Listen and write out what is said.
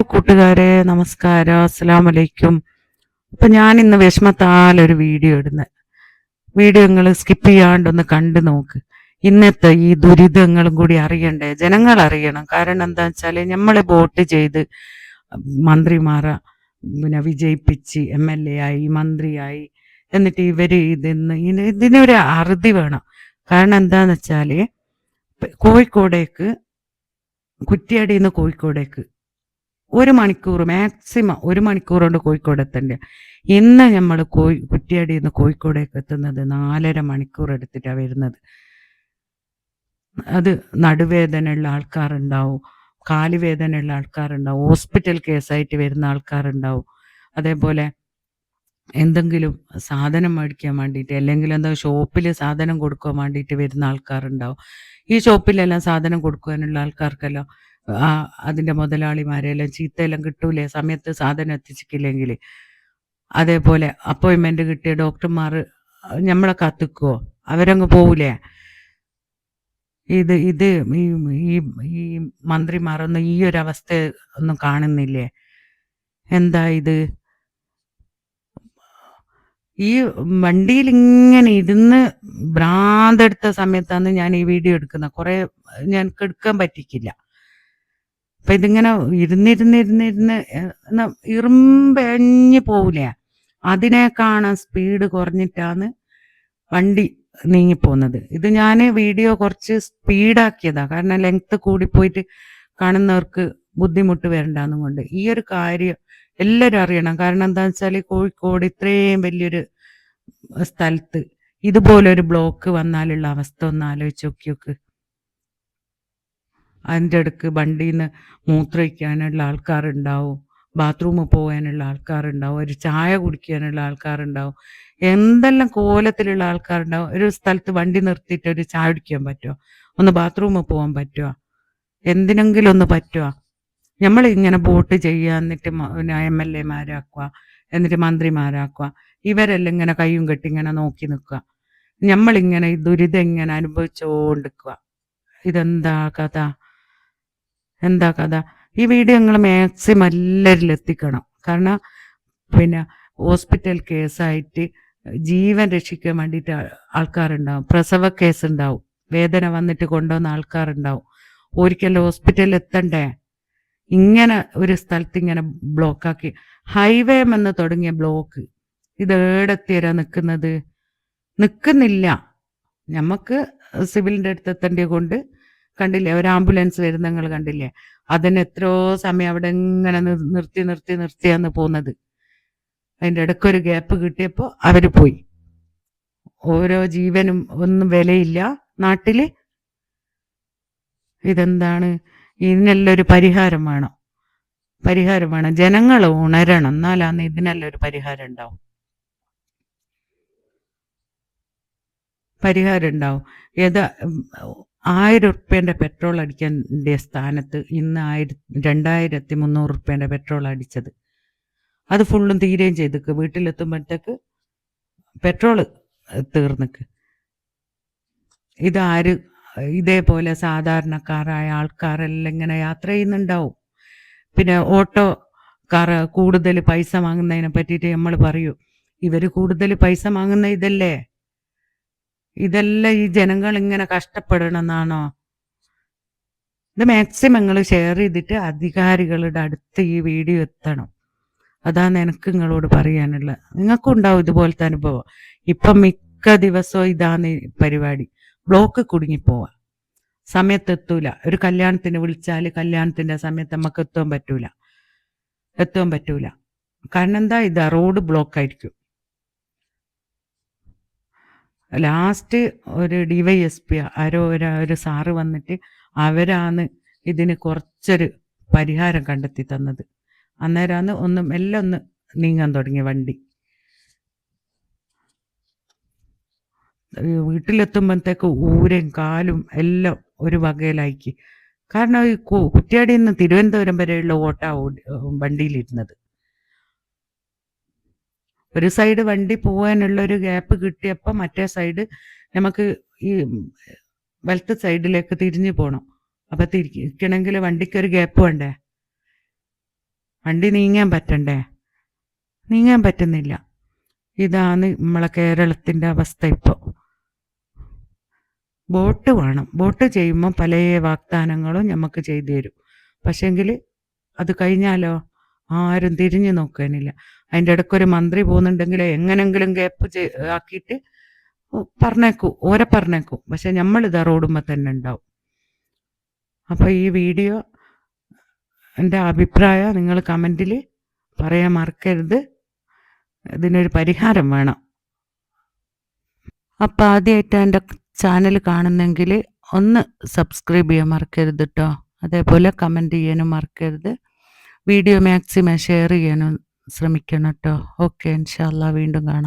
കൂട്ടുകാരെ നമസ്കാരം. അസ്സാം വലൈക്കും അപ്പൊ ഞാൻ ഇന്ന് വിഷമത്താൽ ഒരു വീഡിയോ ഇടുന്നത് വീഡിയോ നിങ്ങൾ സ്കിപ്പ് ചെയ്യാണ്ടൊന്ന് കണ്ടു നോക്ക്. ഇന്നത്തെ ഈ ദുരിതങ്ങളും കൂടി അറിയണ്ടേ? ജനങ്ങൾ അറിയണം. കാരണം എന്താ വെച്ചാൽ നമ്മൾ വോട്ട് ചെയ്ത് മന്ത്രിമാരെ പിന്നെ വിജയിപ്പിച്ച് എം എൽ എ ആയി മന്ത്രിയായി. എന്നിട്ട് ഇവർ ഇതിന്ന് ഇതിനൊരു അറുതി വേണം. കാരണം എന്താന്ന് വെച്ചാൽ കോഴിക്കോടേക്ക് കുറ്റിയാടിന്ന് കോഴിക്കോടേക്ക് ഒരു മണിക്കൂർ മാക്സിമം ഒരു മണിക്കൂർ കൊണ്ട് കോഴിക്കോട് എത്തണ്ട? ഇന്ന് നമ്മൾ കോഴി കുറ്റിയാടി നിന്ന് കോഴിക്കോടേക്ക് എത്തുന്നത് നാലര മണിക്കൂർ എടുത്തിട്ടാണ് വരുന്നത്. അത് നടുവേദനയുള്ള ആൾക്കാരുണ്ടാവും കാലുവേദനയുള്ള ആൾക്കാരുണ്ടാവും ഹോസ്പിറ്റൽ കേസായിട്ട് വരുന്ന ആൾക്കാരുണ്ടാവും. അതേപോലെ എന്തെങ്കിലും സാധനം മേടിക്കാൻ വേണ്ടിയിട്ട് അല്ലെങ്കിൽ എന്താ ഷോപ്പിൽ സാധനം കൊടുക്കാൻ വേണ്ടിയിട്ട് വരുന്ന ആൾക്കാരുണ്ടാവും. ഈ ഷോപ്പിലെല്ലാം സാധനം കൊടുക്കാനുള്ള ആൾക്കാർക്കെല്ലാം ആ അതിന്റെ മുതലാളിമാരെല്ലാം ചീത്തയെല്ലാം കിട്ടൂലേ? സമയത്ത് സാധനം എത്തിച്ചിട്ടില്ലെങ്കിൽ അതേപോലെ അപ്പോയിൻമെന്റ് കിട്ടിയ ഡോക്ടർമാർ നമ്മളെ കത്തിക്കുവോ അവരങ്ങ് പോവൂലേ? ഇത് ഇത് ഈ ഈ മന്ത്രിമാരൊന്നും ഈ ഒരു അവസ്ഥ ഒന്നും കാണുന്നില്ലേ? എന്താ ഇത്? ഈ വണ്ടിയിൽ ഇങ്ങനെ ഇരുന്ന് ഭ്രാന്തെടുത്ത സമയത്താണ് ഞാൻ ഈ വീഡിയോ എടുക്കുന്നത്. കുറെ ഞാൻ എടുക്കാൻ പറ്റിക്കില്ല. അപ്പൊ ഇതിങ്ങനെ ഇരുന്നിരുന്നിരുന്നിരുന്ന് ഇറുമ്പെഞ്ഞ് പോവില്ല? അതിനേക്കാണ് സ്പീഡ് കുറഞ്ഞിട്ടാണ് വണ്ടി നീങ്ങിപ്പോകുന്നത് ഇത് ഞാൻ വീഡിയോ കുറച്ച് സ്പീഡാക്കിയതാ. കാരണം ലെങ്ത്ത് കൂടിപ്പോയിട്ട് കാണുന്നവർക്ക് ബുദ്ധിമുട്ട് വരണ്ടാന്നും കൊണ്ട്. ഈ ഒരു കാര്യം എല്ലാവരും അറിയണം. കാരണം എന്താണെന്ന് വെച്ചാൽ കോഴിക്കോട് ഇത്രയും വലിയൊരു സ്ഥലത്ത് ഇതുപോലൊരു ബ്ലോക്ക് വന്നാലുള്ള അവസ്ഥ ഒന്ന് ആലോചിച്ച് നോക്കി നോക്ക് അതിന്റെ അടുക്ക് വണ്ടിയിൽ നിന്ന് മൂത്രമൊഴിക്കാനുള്ള ആൾക്കാരുണ്ടാവും ബാത്റൂമിൽ പോകാനുള്ള ആൾക്കാരുണ്ടാവും ഒരു ചായ കുടിക്കാനുള്ള ആൾക്കാരുണ്ടാവും എന്തെല്ലാം കോലത്തിലുള്ള ആൾക്കാരുണ്ടാവും. ഒരു സ്ഥലത്ത് വണ്ടി നിർത്തിയിട്ട് ഒരു ചായ കുടിക്കാൻ പറ്റുമോ ഒന്ന് ബാത്റൂമിൽ പോകാൻ പറ്റുമോ എന്തിനെങ്കിലും ഒന്ന് പറ്റുമോ നമ്മൾ ഇങ്ങനെ വോട്ട് ചെയ്യുക എന്നിട്ട് എം എൽ എമാരാക്കുക എന്നിട്ട് മന്ത്രിമാരാക്കുക. ഇവരെല്ലാം ഇങ്ങനെ കൈയും കെട്ടി ഇങ്ങനെ നോക്കി നിൽക്കുക. നമ്മളിങ്ങനെ ഈ ദുരിതം ഇങ്ങനെ അനുഭവിച്ചുകൊണ്ടിരിക്കുക. ഇതെന്താ കഥ? എന്താ കഥ? ഈ വീഡിയോ നിങ്ങൾ മാക്സിമം എല്ലാവരിലും എത്തിക്കണം. കാരണം പിന്നെ ഹോസ്പിറ്റൽ കേസായിട്ട് ജീവൻ രക്ഷിക്കാൻ വേണ്ടിയിട്ട് ആൾക്കാരുണ്ടാവും. പ്രസവ കേസ് ഉണ്ടാവും. വേദന വന്നിട്ട് കൊണ്ടുവന്ന ആൾക്കാരുണ്ടാവും. ഒരിക്കലും ഹോസ്പിറ്റലിൽ എത്തണ്ടേ? ഇങ്ങനെ ഒരു സ്ഥലത്ത് ഇങ്ങനെ ബ്ലോക്കാക്കി ഹൈവേ എന്ന് തുടങ്ങിയ ബ്ലോക്ക് ഇത് ഏടെത്തിയരാ നിൽക്കുന്നത് നിൽക്കുന്നില്ല നമുക്ക് സിവിലിന്റെ അടുത്ത് എത്തേണ്ടത് കൊണ്ട് കണ്ടില്ലേ? ഒരു ആംബുലൻസ് വരുന്ന നിങ്ങൾ കണ്ടില്ലേ? അതിന് എത്രയോ സമയം അവിടെ ഇങ്ങനെ നിർത്തി നിർത്തി നിർത്തിയാന്ന് പോകുന്നത്. അതിന്റെ ഇടയ്ക്കൊരു ഗ്യാപ്പ് കിട്ടിയപ്പോൾ അവർ പോയി. ഓരോ ജീവനും ഒന്നും വിലയില്ല. നാട്ടിൽ ഇതെന്താണ്? ഇതിനെല്ലാം ഒരു പരിഹാരം വേണം. പരിഹാരം വേണം. ജനങ്ങൾ ഉണരണം. എന്നാലാണ് ഇതിനെല്ലാം ഒരു പരിഹാരം ഉണ്ടാവും. പരിഹാരം ഉണ്ടാവും. ഏതാ ആയിരം ഉറുപ്പ്യന്റെ പെട്രോൾ അടിക്കേണ്ട സ്ഥാനത്ത് ഇന്ന് ആയിരത്തി രണ്ടായിരത്തി മുന്നൂറ് ഉറുപ്പ്യന്റെ പെട്രോൾ അടിച്ചത്. അത് ഫുള്ളും തീരുകയും ചെയ്തിക്ക്. വീട്ടിലെത്തുമ്പോഴത്തേക്ക് പെട്രോൾ തീർന്നിക്ക്. ഇതാര് ഇതേപോലെ സാധാരണക്കാരായ ആൾക്കാരെല്ലാം ഇങ്ങനെ യാത്ര ചെയ്യുന്നുണ്ടാവും. പിന്നെ ഓട്ടോ കാർ കൂടുതൽ പൈസ വാങ്ങുന്നതിനെ പറ്റിയിട്ട് നമ്മൾ പറയൂ ഇവർ കൂടുതൽ പൈസ വാങ്ങുന്ന ഇതല്ലേ? ഇതെല്ലാം ഈ ജനങ്ങൾ ഇങ്ങനെ കഷ്ടപ്പെടണമെന്നാണോ? ഇത് മാക്സിമം നിങ്ങൾ ഷെയർ ചെയ്തിട്ട് അധികാരികളുടെ അടുത്ത് ഈ വീഡിയോ എത്തണം. അതാണ് എനിക്ക് നിങ്ങളോട് പറയാനുള്ളത് നിങ്ങൾക്കും ഉണ്ടാവും ഇതുപോലത്തെ അനുഭവം. ഇപ്പം മിക്ക ദിവസവും ഇതാണ് പരിപാടി. ബ്ലോക്ക് കുടുങ്ങിപ്പോവാ. സമയത്ത് എത്തൂല. ഒരു കല്യാണത്തിന് വിളിച്ചാൽ കല്യാണത്തിന്റെ സമയത്ത് നമുക്ക് എത്താൻ പറ്റൂല. എത്താൻ പറ്റൂല. കാരണം എന്താ? ഇതാ റോഡ് ബ്ലോക്ക് ആയിരിക്കും. ലാസ്റ്റ് ഒരു ഡിവൈഎസ്പി ആരോ ഒരു ഒരു സാറ് വന്നിട്ട് അവരാണ് ഇതിന് കുറച്ചൊരു പരിഹാരം കണ്ടെത്തി തന്നത്. അന്നേരമാണ് ഒന്ന് എല്ലാം ഒന്ന് നീങ്ങാൻ തുടങ്ങിയ വണ്ടി. വീട്ടിലെത്തുമ്പോഴത്തേക്ക് ഊരും കാലും എല്ലാം ഒരു വകയിലാക്കി. കാരണം ഈ കുറ്റ്യാടിയിൽ നിന്ന് തിരുവനന്തപുരം വരെയുള്ള ഓട്ടാ വണ്ടിയിലിരുന്നത്. ഒരു സൈഡ് വണ്ടി പോകാനുള്ള ഒരു ഗ്യാപ്പ് കിട്ടിയപ്പോൾ മറ്റേ സൈഡ് നമുക്ക് ഈ വലത്ത് സൈഡിലേക്ക് തിരിഞ്ഞു പോകണം അപ്പൊ തിരിക്കണമെങ്കിൽ വണ്ടിക്ക് ഒരു ഗ്യാപ്പ് വേണ്ടേ? വണ്ടി നീങ്ങാൻ പറ്റണ്ടേ? നീങ്ങാൻ പറ്റുന്നില്ല. ഇതാണ് നമ്മളെ കേരളത്തിന്റെ അവസ്ഥ ഇപ്പോൾ ബോട്ട് വേണം. ബോട്ട് ചെയ്യുമ്പോൾ പല വാഗ്ദാനങ്ങളും നമുക്ക് ചെയ്തു തരും. പക്ഷേങ്കിൽ അത് കഴിഞ്ഞാലോ? ആരും തിരിഞ്ഞു നോക്കാനില്ല. അതിന്റെ ഇടയ്ക്കൊരു മന്ത്രി പോകുന്നുണ്ടെങ്കിൽ എങ്ങനെങ്കിലും ഗ്യാപ്പ് ആക്കിയിട്ട് പറഞ്ഞേക്കൂ ഓരെ പറഞ്ഞേക്കൂ. പക്ഷെ നമ്മളിതാ റോഡുമ്പോൾ തന്നെ ഉണ്ടാവും. അപ്പോൾ ഈ വീഡിയോ എന്റെ അഭിപ്രായം നിങ്ങൾ കമന്റിൽ പറയാൻ മറക്കരുത്. ഇതിനൊരു പരിഹാരം വേണം. അപ്പോൾ ആദ്യമായിട്ട് എന്റെ ചാനൽ കാണുന്നെങ്കിൽ ഒന്ന് സബ്സ്ക്രൈബ് ചെയ്യാൻ മറക്കരുത് കേട്ടോ അതേപോലെ കമന്റ് ചെയ്യാനും മറക്കരുത്. വീഡിയോ മാക്സിമം ഷെയർ ചെയ്യാനും ശ്രമിക്കണം കേട്ടോ. ഓക്കെ ഇൻഷാല്ല വീണ്ടും കാണാം.